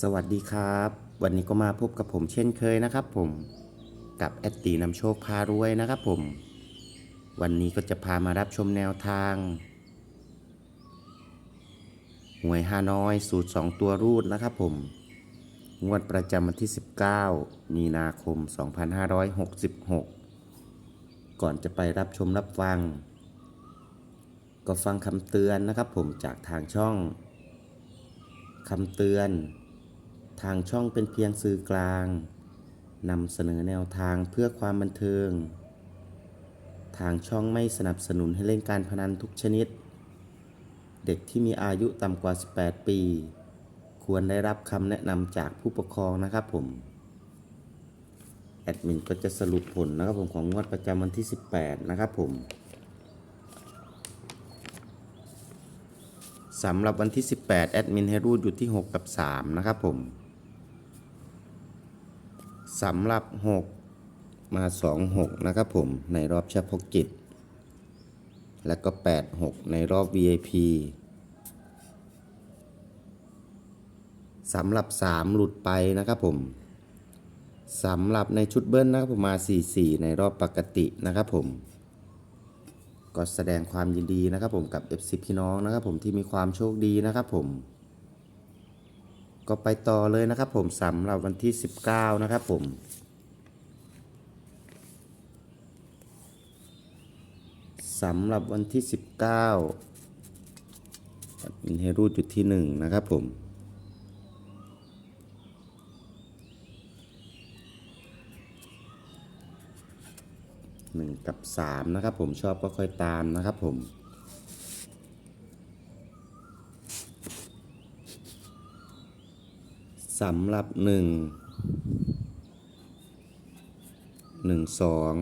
สวัสดีครับ วันนี้ก็มาพบกับผมเช่นเคยนะครับผมกับแอดตีนำโชคพารวยนะครับผม วันนี้ก็จะพามารับชมแนวทางหวยฮานอยสูตร 2 ตัวรูดนะครับผม งวดประจำวันที่ 19 มีนาคม 2566 ก่อนจะไปรับชมรับฟัง ก็ฟังคำเตือนนะครับผมจากทางช่องคำเตือน ทางช่องเป็นเพียงสื่อกลางนำเสนอแนวทางเพื่อความบันเทิง ทางช่องไม่สนับสนุนให้เล่นการพนันทุกชนิด เด็กที่มีอายุต่ำกว่า 18 ปี ควรได้รับคำแนะนำจากผู้ปกครองนะครับผม แอดมินก็จะสรุปผลนะครับผมของงวดประจำวันที่ 18 นะครับผมสำหรับวันที่ 18 แอดมินให้รูดอยู่ที่ 6 กับ 3 นะครับผม สำหรับ 6 มา 2 6 นะครับผม ในรอบเฉพาะกิจ แล้วก็ 8 6 ในรอบ VIP สำหรับ 3 หลุดไปนะครับผมสำหรับในชุดเบิ้ลนะครับผมมา 4 4 ในรอบปกตินะครับผม ก็แสดงความยินดีนะครับผมกับ FC พี่น้องนะครับผมที่มีความโชคดีนะครับผม ก็ไปต่อเลยนะครับผมสำหรับวันที่ 19 นะครับผมสำหรับวันที่ 19มินให้รูจุดที่ 1 นะครับผมหนึ่งกับสามนะครับผมชอบก็ค่อยตามนะครับผม สำหรับหนึ่งหนึ่งสอง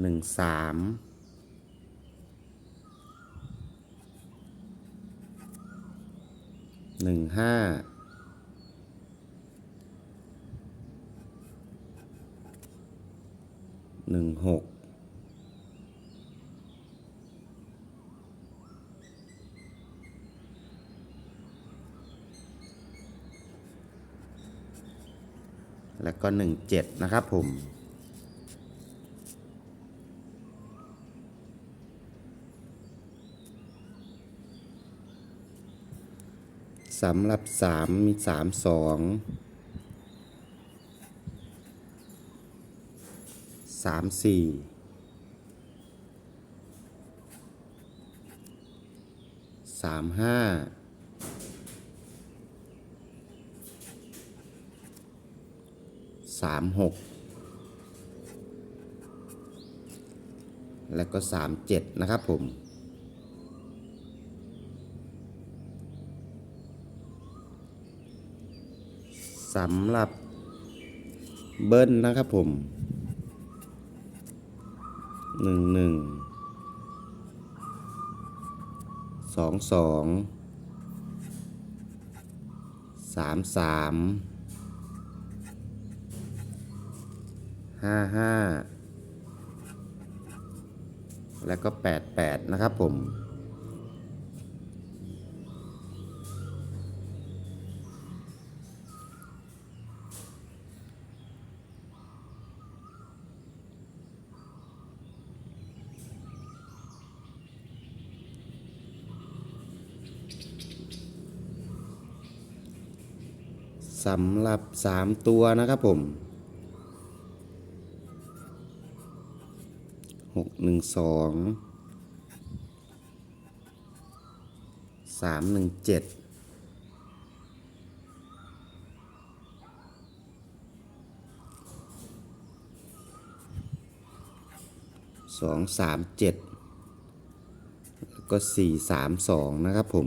หนึ่งสามหนึ่งห้าหนึ่งหก แล้วก็ 17 นะครับผม สำหรับ 3 มี 3 2 3 4 3 5 สามหกแล้วก็สามเจ็ดนะครับผมสำหรับเบิ้ลนะครับผมหนึ่งหนึ่งสองสองสามสาม ห้าห้าแล้วก็แปดแปดนะครับผมสำหรับสามตัวนะครับผม กหนึ่งสองสามหนึ่งเจ็ดสองสามเจ็ดก็สี่สามสองนะครับผม